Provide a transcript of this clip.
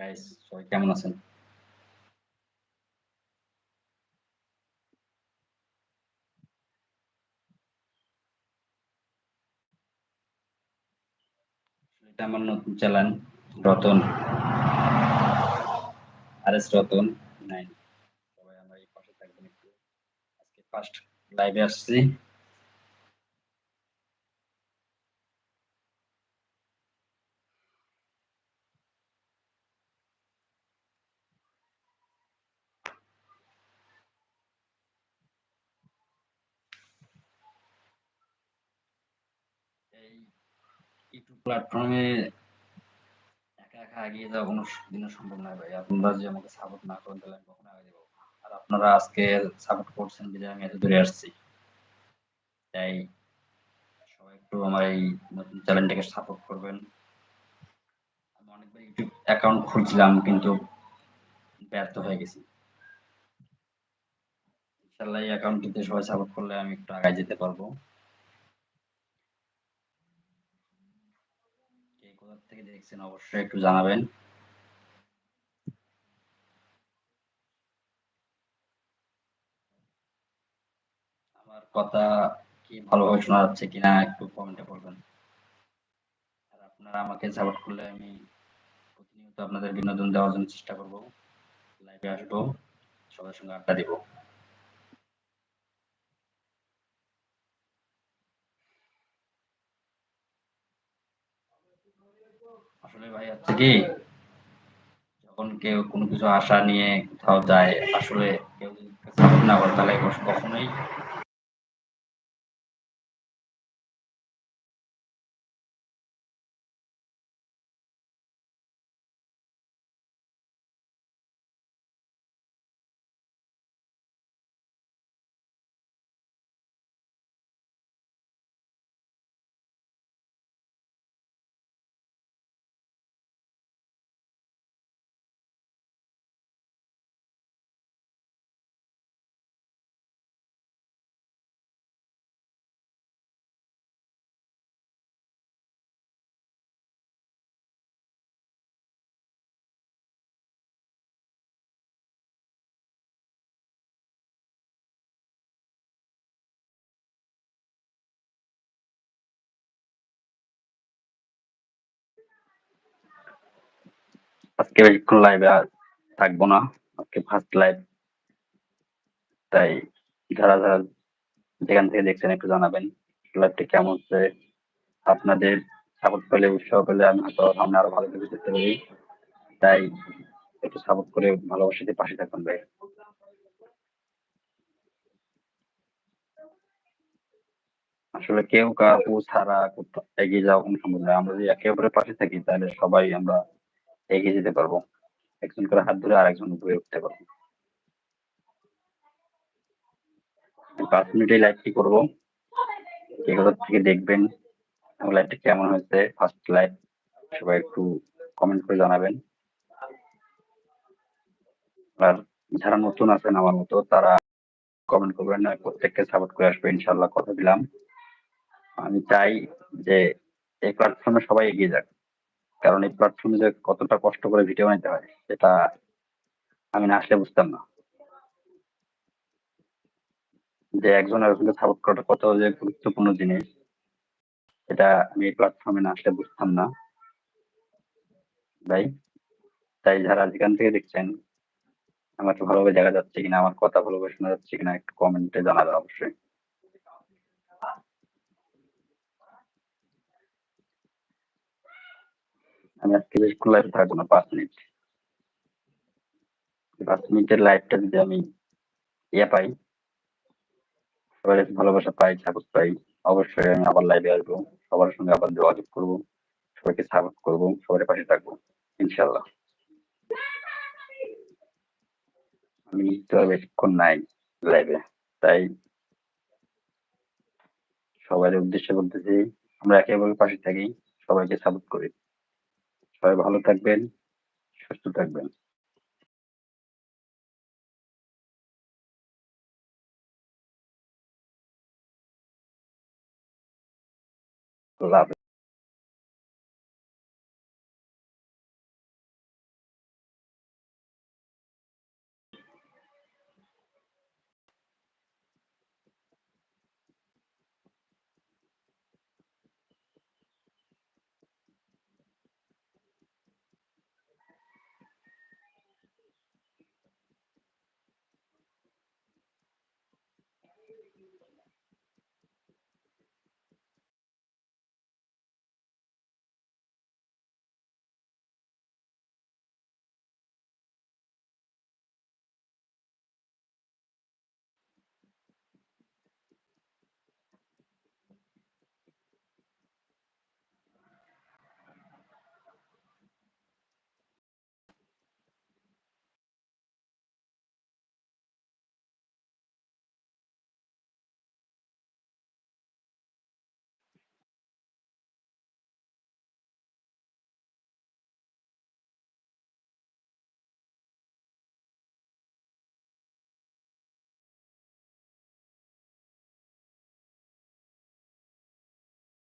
Guys সবাই কেমন আছেন? আমার নতুন channel, Ratan. R S Ratan nine সবাই আমার এই পাশে থাকবেন একটু। আজকে ফার্স্ট লাইভে আসছি এই ইউটিউব প্ল্যাটফর্মে একা একা এগিয়ে যাওয়া কোনো দিনও সম্ভব নয় ভাই। আপনারা যদি আমাকে সাপোর্ট না করেন, তাহলে আমি কখনো আগে যাব আর আপনারা আজকে সাপোর্ট করছেন বিধায় আমি এত দূরে আসছি। তাই সবাই একটু আমার এই নতুন চ্যানেলটাকে সাপোর্ট করবেন। আমি অনেকবার ইউটিউব অ্যাকাউন্ট খুলছিলাম, কিন্তু ব্যর্থ হয়ে গেছি। ইনশাল্লাহ এই অ্যাকাউন্টটিতে সবাই সাপোর্ট করলে আমি একটু আগায় যেতে পারব। কোথা থেকে দেখছেন অবশ্যই একটু জানাবেন। আমার কথা কি ভালোভাবে শোনা যাচ্ছে কিনা একটু কমেন্টে বলবেন। আর আপনারা আমাকে সাপোর্ট করলে আমি প্রতিনিয়ত আপনাদের বিনোদন দেওয়ার জন্য চেষ্টা করব। লাইভে আসব, সবার সঙ্গে আড্ডা দিব। ভাই হচ্ছে কি? যখন কেউ কোনো কিছু আশা নিয়ে কোথাও যায়, আসলে কেউ যদি না করে তাহলে কখনোই আজকে বেশিক্ষণ লাইভে থাকব না। আজকে ফার্স্ট লাইভ তাই যারা যারা যেখান থেকে দেখছেন একটু জানাবেন লাইভটি কেমন হচ্ছে? আপনাদের সাপোর্ট পেলে, উৎসাহ পেলে আমি হয়তো সামনে আরও ভালো কিছু করতে পারি। তাই একটু সাপোর্ট করে ভালোবাসাতে পাশে থাকুন ভাই। আসলে কেউ কাউ ছাড়া এগিয়ে যাওয়া কোনো সম্ভব নয় আমরা যদি একে অপরের পাশে থাকি, তাহলে সবাই আমরা এগিয়ে যেতে পারব। একজন করে হাত ধরে আরেকজন উপরে উঠতে পারব। পাঁচ মিনিটে লাইভটি করব। কোথা থেকে দেখবেন লাইভটি কেমন হয়েছে ফার্স্ট লাইভ সবাই একটু কমেন্ট করে জানাবেন। আর যারা নতুন আছেন আমার মতো, তারা কমেন্ট করবেন না, প্রত্যেককে সাপোর্ট করে আসবে ইনশাল্লাহ কথা দিলাম। আমি চাই যে এই প্ল্যাটফর্মে সবাই এগিয়ে যাক। কারণ এই প্ল্যাটফর্মে যে কতটা কষ্ট করে ভিডিও বানাতে হয়, সেটা আমি না আসলে বুঝতাম না। যে একজন আরেকজনকে সাপোর্ট করাটা কত যে গুরুত্বপূর্ণ জিনিস এটা আমি এই প্ল্যাটফর্মে না আসলে বুঝতাম না। ভাই, তাই যারা যেখান থেকে দেখছেন, আমাকে ভালোভাবে দেখা যাচ্ছে কিনা, আমার কথা ভালোভাবে শোনা যাচ্ছে কিনা, একটু কমেন্টে জানাবেন অবশ্যই। আমি আজকে বেশিক্ষণ লাইভে থাকব না, পাঁচ মিনিট পাঁচ মিনিটের লাইভটা যদি আমি ইয়ে পাই সবাই ভালোবাসা পাই সাপোর্ট পাই, অবশ্যই আমি আবার লাইভে আসব, সবার সঙ্গে আবার যোগাযোগ করব, সবাইকে সাপোর্ট করব সবার পাশে থাকব ইনশাল্লাহ আমি তো আর বেশিক্ষণ নাই লাইভে তাই সবার উদ্দেশ্যে বলতেছি, আমরা একেবারে পাশে থাকি, সবাইকে সাপোর্ট করি। সবাই ভালো থাকবেন সুস্থ থাকবেন। লাভ